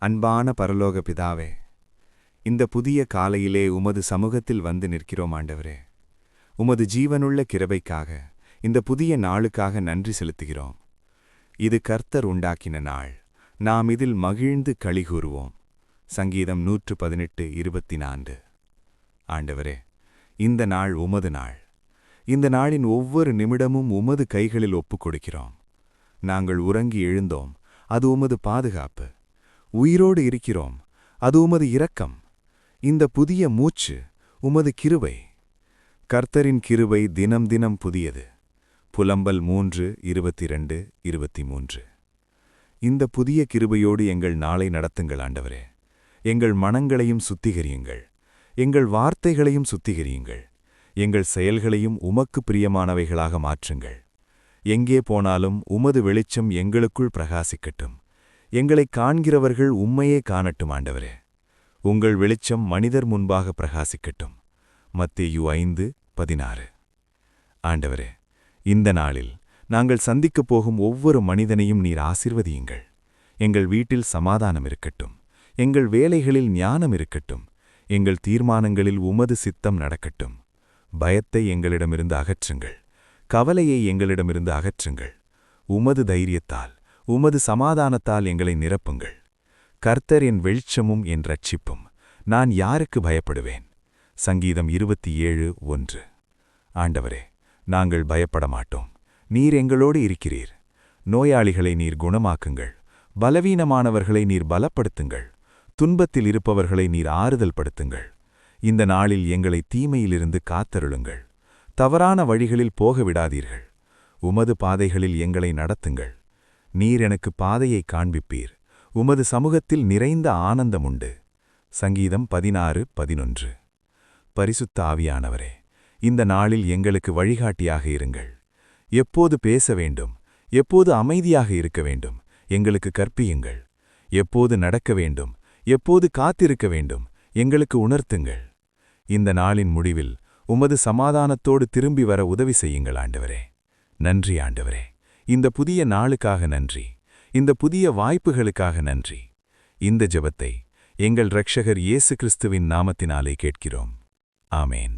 அன்பான பரலோக பிதாவே இந்த புதிய காலையிலே உமது சமூகத்தில் வந்து நிற்கிறோம் ஆண்டவரே. உமது ஜீவனுள்ள கிருபைக்காக இந்த புதிய நாளுக்காக நன்றி செலுத்துகிறோம். இது கர்த்தர் உண்டாக்கின நாள். நாம் இதில் மகிழ்ந்து களிகூறுவோம் சங்கீதம் நூற்று பதினெட்டு இருபத்தி நான்கு ஆண்டவரே இந்த நாள் உமது நாள். இந்த நாளின் ஒவ்வொரு நிமிடமும் உமது கைகளில் ஒப்புக் கொடுக்கிறோம் நாங்கள் உறங்கி எழுந்தோம். அது உமது பாதுகாப்பு. உயிரோடு இருக்கிறோம். அது உமது இரக்கம். இந்த புதிய மூச்சு உமது கிருவை கர்த்தரின் கிருவை தினம் தினம் புதியது. புலம்பல் மூன்று இருபத்தி ரெண்டு இருபத்தி மூன்று இந்த புதிய கிருபையோடு எங்கள் நாளை நடத்துங்கள் ஆண்டவரே. எங்கள் மனங்களையும் சுத்திகரியுங்கள். எங்கள் வார்த்தைகளையும் சுத்திகரியுங்கள். எங்கள் செயல்களையும் உமக்கு பிரியமானவைகளாக மாற்றுங்கள். எங்கே போனாலும் உமது வெளிச்சம் எங்களுக்குள் பிரகாசிக்கட்டும். எங்களைக் காண்கிறவர்கள் உம்மையே காணட்டும் ஆண்டவரே. உங்கள் வெளிச்சம் மனிதர் முன்பாக பிரகாசிக்கட்டும். மத்தேயு ஐந்து பதினாறு. ஆண்டவரே இந்த நாளில் நாங்கள் சந்திக்கப் போகும் ஒவ்வொரு மனிதனையும் நீர் ஆசிர்வதியுங்கள். எங்கள் வீட்டில் சமாதானம் இருக்கட்டும். எங்கள் வேலைகளில் ஞானம் இருக்கட்டும். எங்கள் தீர்மானங்களில் உமது சித்தம் நடக்கட்டும். பயத்தை எங்களிடமிருந்து அகற்றுங்கள். கவலையை எங்களிடமிருந்து அகற்றுங்கள். உமது தைரியத்தால். உமது சமாதானத்தால் எங்களை நிரப்புங்கள். கர்த்தர் என் வெளிச்சமும் என் ரட்சிப்பும் நான் யாருக்கு பயப்படுவேன்? சங்கீதம் இருபத்தி ஏழு ஒன்று. ஆண்டவரே நாங்கள் பயப்பட மாட்டோம் நீர் எங்களோடு இருக்கிறீர். நோயாளிகளை நீர் குணமாக்குங்கள். பலவீனமானவர்களை நீர் பலப்படுத்துங்கள். துன்பத்தில் இருப்பவர்களை நீர் ஆறுதல் படுத்துங்கள். இந்த நாளில் எங்களை தீமையிலிருந்து காத்தருளுங்கள். தவறான வழிகளில் போக விடாதீர்கள் உமது பாதைகளில் எங்களை நடத்துங்கள். நீர் எனக்கு பாதையை காண்பிப்பீர். உமது சமூகத்தில் நிறைந்த ஆனந்தம் உண்டு. சங்கீதம் பதினாறு பதினொன்று. பரிசுத்த ஆவியானவரே இந்த நாளில் எங்களுக்கு வழிகாட்டியாக இருங்கள். எப்போது பேச வேண்டும் எப்போது அமைதியாக இருக்க வேண்டும் எங்களுக்கு கற்பியுங்கள். எப்போது நடக்க வேண்டும் எப்போது காத்திருக்க வேண்டும் எங்களுக்கு உணர்த்துங்கள். இந்த நாளின் முடிவில் உமது சமாதானத்தோடு திரும்பி வர உதவி செய்யுங்கள் ஆண்டவரே. நன்றி ஆண்டவரே. இந்த புதிய நாளுக்காக நன்றி. இந்த புதிய வாய்ப்புகளுக்காக நன்றி. இந்த ஜெபத்தை எங்கள் இரட்சகர் இயேசு கிறிஸ்துவின் நாமத்தினாலே கேட்கிறோம். ஆமேன்.